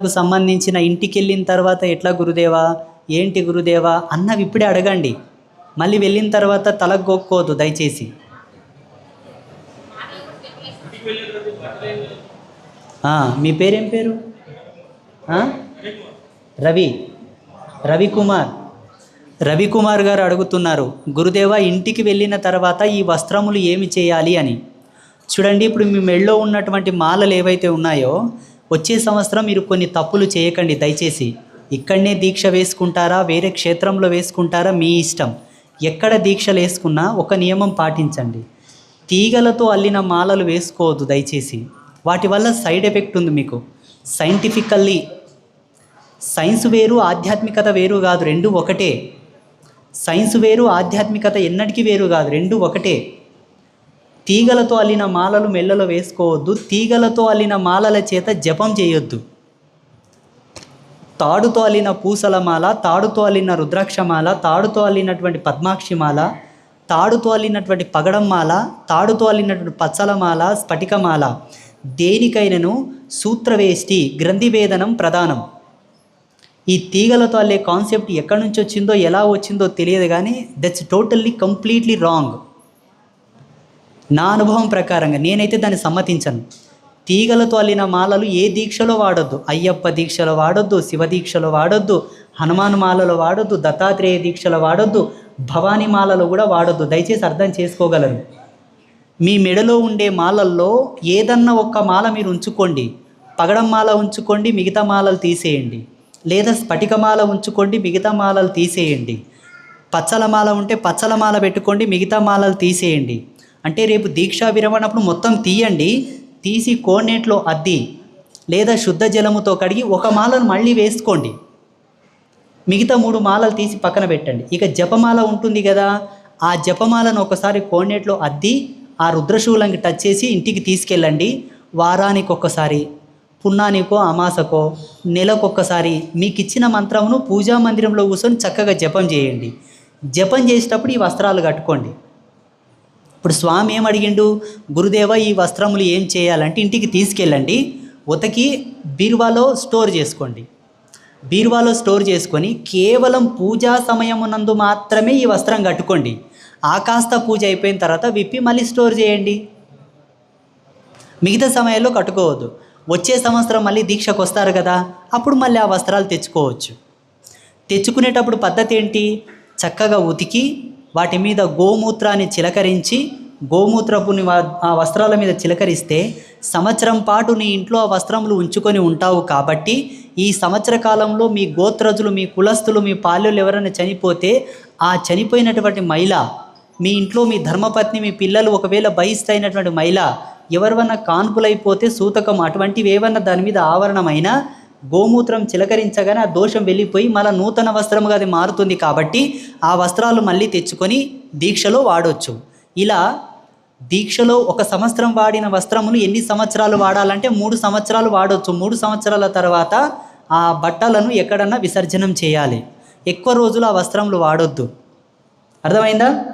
కు సంబంధించిన ఇంటికి వెళ్ళిన తర్వాత ఎట్లా గురుదేవా? ఏంటి గురుదేవా? అన్నవి ఇప్పుడే అడగండి. మళ్ళీ వెళ్ళిన తర్వాత తలకు గోక్కోవద్దు దయచేసి. మీ పేరేం పేరు? రవి. రవికుమార్. రవికుమార్ గారు అడుగుతున్నారు గురుదేవ ఇంటికి వెళ్ళిన తర్వాత ఈ వస్త్రములు ఏమి చేయాలి? అని. చూడండి ఇప్పుడు మీ మెళ్ళో ఉన్నటువంటి మాలలు ఏవైతే ఉన్నాయో వచ్చే సంవత్సరం మీరు కొన్ని తప్పులు చేయకండి దయచేసి. ఇక్కడనే దీక్ష వేసుకుంటారా? వేరే క్షేత్రంలో వేసుకుంటారా? మీ ఇష్టం. ఎక్కడ దీక్షలు వేసుకున్నా ఒక నియమం పాటించండి. తీగలతో అల్లిన మాలలు వేసుకోవద్దు దయచేసి. వాటి వల్ల సైడ్ ఎఫెక్ట్ ఉంది మీకు. సైంటిఫికల్లీ సైన్స్ వేరు ఆధ్యాత్మికత వేరు కాదు రెండు ఒకటే. సైన్స్ వేరు ఆధ్యాత్మికత ఎన్నటికీ వేరు కాదు రెండు ఒకటే. తీగలతో అల్లిన మాలలు మెల్లలో వేసుకోవద్దు తీగలతో అల్లిన మాలల చేత జపం చేయొద్దు. తాడుతో అల్లిన పూసల మాల తాడుతో అల్లిన రుద్రాక్షమాల తాడుతో అల్లినటువంటి పద్మాక్షిమాల తాడుతో అల్లినటువంటి పగడం మాల తాడుతో అల్లినటువంటి పచ్చలమాల స్ఫటికమాల దేనికైనను సూత్రవేష్టి గ్రంథివేదనం ప్రధానం. ఈ తీగలతో అల్లే కాన్సెప్ట్ ఎక్కడి నుంచి వచ్చిందో ఎలా వచ్చిందో తెలియదు కానీ దట్స్ టోటల్లీ కంప్లీట్లీ రాంగ్ నా అనుభవం ప్రకారంగా నేనైతే దాన్ని సమ్మతించను. తీగలతో అల్లిన మాలలు ఏ దీక్షలో వాడొద్దు. అయ్యప్ప దీక్షలో వాడొద్దు శివ దీక్షలో వాడొద్దు హనుమాన్ మాలలో వాడొద్దు దత్తాత్రేయ దీక్షలో వాడొద్దు భవానీ మాలలో కూడా వాడొద్దు. దయచేసి అర్థం చేసుకోగలరు. మీ మెడలో ఉండే మాలల్లో ఏదన్నా ఒక్క మాల మీరు ఉంచుకోండి. పగడం మాల ఉంచుకోండి మిగతా మాలలు తీసేయండి. లేదా స్ఫటిక మాల ఉంచుకోండి మిగతా మాలలు తీసేయండి. పచ్చల మాల ఉంటే పచ్చల మాల పెట్టుకోండి మిగతా మాలలు తీసేయండి. అంటే రేపు దీక్షా విరమణప్పుడు మొత్తం తీయండి. తీసి కోనేట్లో అద్ది. లేదా శుద్ధ జలముతో కడిగి ఒక మాలను మళ్ళీ వేసుకోండి. మిగతా మూడు మాలలు తీసి పక్కన పెట్టండి. ఇక జపమాల ఉంటుంది కదా. ఆ జపమాలను ఒకసారి కోనేట్లో అద్ది ఆ రుద్రశూలంకి టచ్ చేసి ఇంటికి తీసుకెళ్ళండి. వారానికి ఒక్కసారి పున్నానికో అమాసకో నెలకొక్కసారి మీకు ఇచ్చిన మంత్రమును పూజా మందిరంలో కూర్చొని చక్కగా జపం చేయండి. జపం చేసేటప్పుడు ఈ వస్త్రాలు కట్టుకోండి. ఇప్పుడు స్వామి ఏం అడిగిండు గురుదేవ ఈ వస్త్రములు ఏం చేయాలంటే ఇంటికి తీసుకెళ్ళండి. ఉతకి బీరువాలో స్టోర్ చేసుకోండి. బీరువాలో స్టోర్ చేసుకొని కేవలం పూజా సమయమునందు మాత్రమే ఈ వస్త్రం కట్టుకోండి. ఆకాస్త పూజ అయిపోయిన తర్వాత విప్పి మళ్ళీ స్టోర్ చేయండి. మిగతా సమయాల్లో కట్టుకోవద్దు. వచ్చే సంవత్సరం మళ్ళీ దీక్షకు వస్తారు కదా అప్పుడు మళ్ళీ ఆ వస్త్రాలు తెచ్చుకోవచ్చు. తెచ్చుకునేటప్పుడు పద్ధతి ఏంటి? చక్కగా ఉతికి వాటి మీద గోమూత్రాన్ని చిలకరించి గోమూత్రపుని ఆ వస్త్రాల మీద చిలకరిస్తే సంవత్సరం పాటు నీ ఇంట్లో ఆ వస్త్రములు ఉంచుకొని ఉంటావు కాబట్టి ఈ సంవత్సర కాలంలో మీ గోత్రజులు మీ కులస్తులు మీ పాల్యులు ఎవరైనా చనిపోతే ఆ చనిపోయినటువంటి మహిళ మీ ఇంట్లో మీ ధర్మపత్ని మీ పిల్లలు ఒకవేళ బహిష్టైనటువంటి మహిళ ఎవరివన్నా కాన్పులైపోతే సూతకం. అటువంటివి ఏవన్నా దాని మీద ఆవరణమైనా గోమూత్రం చిలకరించగానే ఆ దోషం వెళ్ళిపోయి మళ్ళీ నూతన వస్త్రముగా అది మారుతుంది కాబట్టి ఆ వస్త్రాలు మళ్ళీ తెచ్చుకొని దీక్షలో వాడొచ్చు. ఇలా దీక్షలో ఒక సంవత్సరం వాడిన వస్త్రమును ఎన్ని సంవత్సరాలు వాడాలంటే మూడు సంవత్సరాలు వాడొచ్చు. మూడు సంవత్సరాల తర్వాత ఆ బట్టలను ఎక్కడన్నా విసర్జనం చేయాలి. ఎక్కువ రోజులు ఆ వస్త్రములు వాడొద్దు. అర్థమైందా?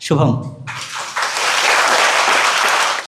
శుభం.